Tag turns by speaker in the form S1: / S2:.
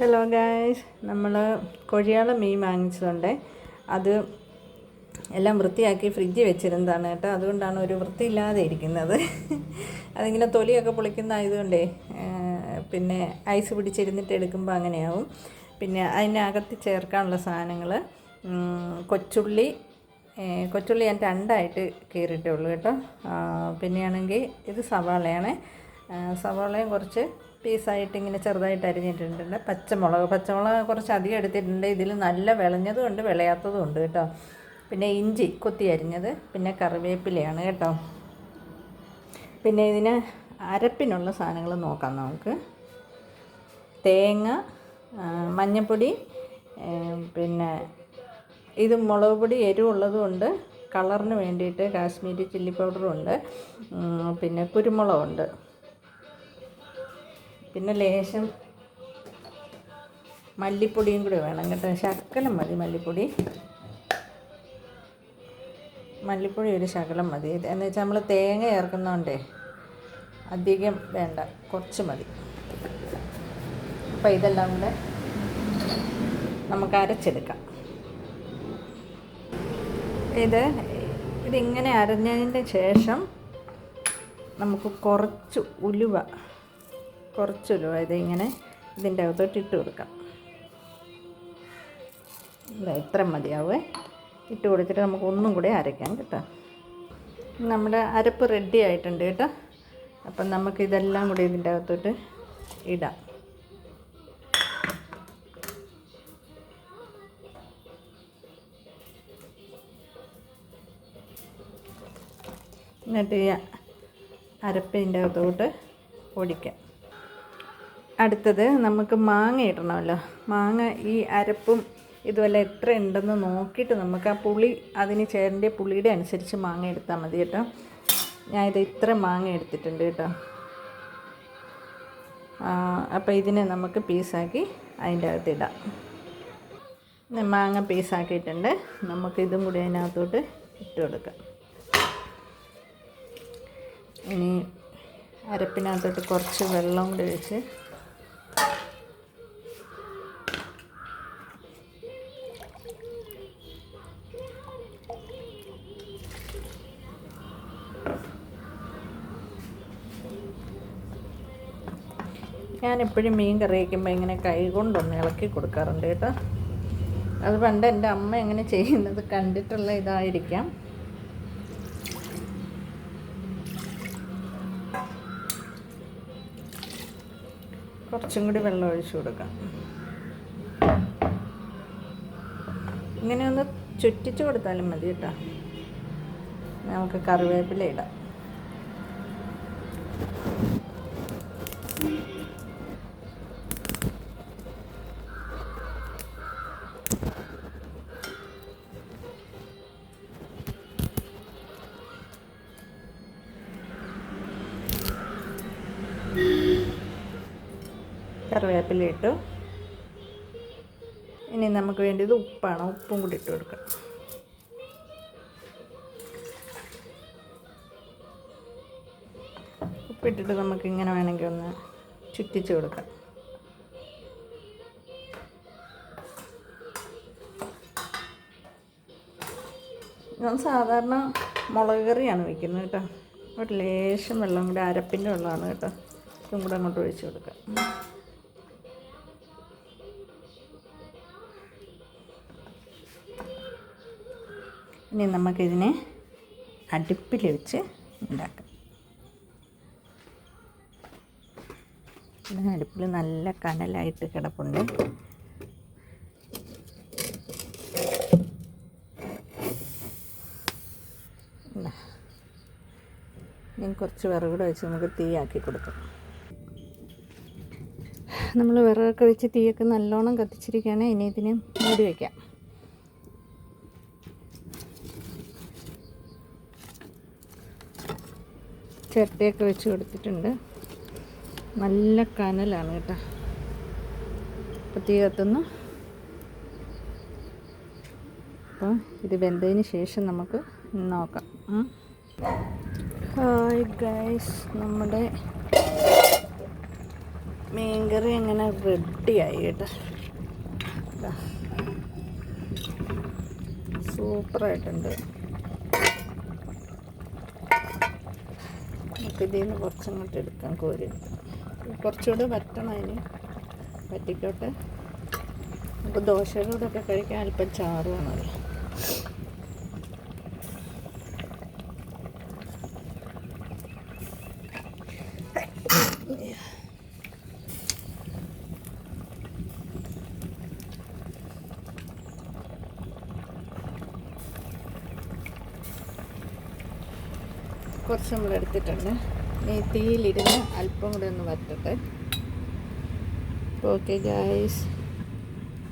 S1: Hello guys നമ്മൾ കൊഴിയാള മീൻ വാങ്ങിച്ചതുണ്ട്. അത് എല്ലാം വൃത്തിയാക്കി ഫ്രിഡ്ജിൽ വെച്ചിരുന്നതാണ് കേട്ടോ. അതുകൊണ്ടാണ് ഒരു വൃത്തിയില്ലാതെ ഇരിക്കുന്നത്. അതിങ്ങനെ തൊലിയൊക്കെ പൊളിക്കുന്ന ആയതുകൊണ്ടേ പിന്നെ ഐസ് പിടിച്ചിരുന്നിട്ട് എടുക്കുമ്പോൾ അങ്ങനെയാവും. പിന്നെ അതിനകത്ത് ചേർക്കാനുള്ള സാധനങ്ങൾ കൊച്ചുള്ളി കൊച്ചുള്ളി ഞാൻ രണ്ടായിട്ട് കീറിയിട്ടേ ഉള്ളൂ കേട്ടോ. പിന്നെയാണെങ്കിൽ ഇത് സവാളയാണ്. സവാളയും കുറച്ച് പീസായിട്ട് ഇങ്ങനെ ചെറുതായിട്ട് അരിഞ്ഞിട്ടുണ്ട് പച്ചമുളക് പച്ചമുളക് കുറച്ച് അധികം എടുത്തിട്ടുണ്ട്. ഇതിൽ നല്ല വിളഞ്ഞതും ഉണ്ട് വിളയാത്തതും ഉണ്ട് കേട്ടോ. പിന്നെ ഇഞ്ചി കൊത്തി അരിഞ്ഞത്. പിന്നെ കറിവേപ്പിലയാണ് കേട്ടോ. പിന്നെ ഇതിന് അരപ്പിനുള്ള സാധനങ്ങൾ നോക്കാം നമുക്ക്. തേങ്ങ മഞ്ഞൾപ്പൊടി പിന്നെ ഇത് മുളക് പൊടി എരിവുള്ളതും ഉണ്ട്. കളറിന് വേണ്ടിയിട്ട് കാശ്മീരി ചില്ലി പൗഡറും ഉണ്ട്. പിന്നെ കുരുമുളകുണ്ട് പിന്നെ ലേശം മല്ലിപ്പൊടിയും കൂടി വേണം. കേട്ടോ ശകലം മതി മല്ലിപ്പൊടി. മല്ലിപ്പൊടി ഒരു ശകലം മതി. എന്ന് വെച്ചാൽ നമ്മൾ തേങ്ങ ചേർക്കുന്നതുകൊണ്ടേ അധികം വേണ്ട. കുറച്ച് മതി. അപ്പോൾ ഇതെല്ലാം കൂടെ നമുക്ക് അരച്ചെടുക്കാം. ഇത് ഇതിങ്ങനെ അരഞ്ഞതിന്റെ ശേഷം നമുക്ക് കുറച്ച് ഉലുവ കുറച്ച് അതായത് ഇതിങ്ങനെ ഇതിന്റെ അകത്തോട്ട് ഇട്ട് കൊടുക്കാം. ഇതാ ഇത്ര മതിയാവേ. ഇട്ട് കൊടുത്തിട്ട് നമുക്ക് ഒന്നും കൂടെ അരയ്ക്കാം കേട്ടോ. നമ്മുടെ അരപ്പ് റെഡി ആയിട്ടുണ്ട് കേട്ടോ. അപ്പം നമുക്ക് ഇതെല്ലാം കൂടി ഇതിന്റെ അകത്തോട്ട് ഇടാം. എന്നിട്ട് ഈ അരപ്പിന്റെ അകത്തോട്ട് പൊടിക്കാം. അടുത്തത് നമുക്ക് മാങ്ങ ഇടണമല്ലോ. മാങ്ങ ഈ അരപ്പും ഇതുപോലെ എത്ര ഉണ്ടെന്ന് നോക്കിയിട്ട് നമുക്ക് ആ പുളി അതിന് ചേരേണ്ട പുളിയുടെ അനുസരിച്ച് മാങ്ങ എടുത്താൽ മതി കേട്ടോ. ഞാൻ ഇത് ഇത്ര മാങ്ങ എടുത്തിട്ടുണ്ട് കേട്ടോ. അപ്പോൾ ഇതിനെ നമുക്ക് പീസാക്കി അതിന്റെ അകത്ത് ഇടാം. ഇനി മാങ്ങ പീസാക്കിയിട്ടുണ്ട്. നമുക്ക് ഇതും കൂടി അതിനകത്തോട്ട് ഇട്ട് കൊടുക്കാം. ഇനി അരപ്പിനകത്തോട്ട് കുറച്ച് വെള്ളം കൂടി ഒഴിച്ച് ഞാൻ എപ്പോഴും മീൻ കറി വയ്ക്കുമ്പോൾ ഇങ്ങനെ കൈ കൊണ്ടൊന്ന് ഇളക്കി കൊടുക്കാറുണ്ട് കേട്ടോ. അത് പണ്ട് എന്റെ അമ്മ എങ്ങനെ ചെയ്യുന്നത് കണ്ടിട്ടുള്ള ഇതായിരിക്കാം. കുറച്ചും കൂടി വെള്ളം ഒഴിച്ചു കൊടുക്കാം. ഇങ്ങനെ ഒന്ന് ചുറ്റിച്ചു കൊടുത്താലും മതി കേട്ടോ. നമുക്ക് കറിവേപ്പില ഇടാം. കറിവേപ്പില ഇട്ടു. ഇനി നമുക്ക് വേണ്ടിയത് ഉപ്പാണ്. ഉപ്പും കൂടി ഇട്ട് കൊടുക്കാം. ഉപ്പിട്ടിട്ട് നമുക്ക് ഇങ്ങനെ വേണമെങ്കിൽ ഒന്ന് ചുറ്റിച്ച് കൊടുക്കാം. ഞാൻ സാധാരണ മുളക് കറിയാണ് വെക്കുന്നത് കേട്ടോ. ഒരു ലേശം വെള്ളം കൂടി അരപ്പിന്റെ വെള്ളമാണ് കേട്ടോ. ഇതും കൂടെ അങ്ങോട്ട് ഒഴിച്ചു കൊടുക്കുക. ഇനി നമുക്കിതിനെ അടുപ്പിൽ വെച്ച് ഉണ്ടാക്കാം. അടുപ്പിൽ നല്ല കനലായിട്ട് കിടപ്പുണ്ട്. ഇനി കുറച്ച് വിറക് കൂടെ വെച്ച് നമുക്ക് തീയാക്കി കൊടുക്കാം. നമ്മൾ വിറകൊക്കെ വെച്ച് തീയൊക്കെ നല്ലോണം കത്തിച്ചിരിക്കുകയാണ്. ഇനി ഇതിന് മൂടി വയ്ക്കാം ചിരട്ടയൊക്കെ വെച്ച് കൊടുത്തിട്ടുണ്ട്. നല്ല കനലാണ് കേട്ടോ. അപ്പോൾ തീ കത്തുന്നു. അപ്പോൾ ഇത് വെന്തതിന് ശേഷം നമുക്ക് നോക്കാം. ഹായ് ഗൈസ് നമ്മുടെ മീൻകറി എങ്ങനെ റെഡിയായി കേട്ടോ. സൂപ്പറായിട്ടുണ്ട്. നമുക്ക് ഇതിൽ നിന്ന് കുറച്ചങ്ങോട്ട് എടുക്കാം കോരി കുറച്ചുകൂടെ വറ്റണം അതിന് വറ്റിക്കോട്ടെ. നമുക്ക് ദോശയുടെ കൂടെ ഒക്കെ കഴിക്കാൻ അല്പം ചാറ് വേണമല്ലോ കുറച്ച് നമ്മൾ എടുത്തിട്ടുണ്ട്. ഈ തീയിലിരുന്ന് അല്പം കൂടെ ഒന്ന് വറ്റട്ടെ. Okay guys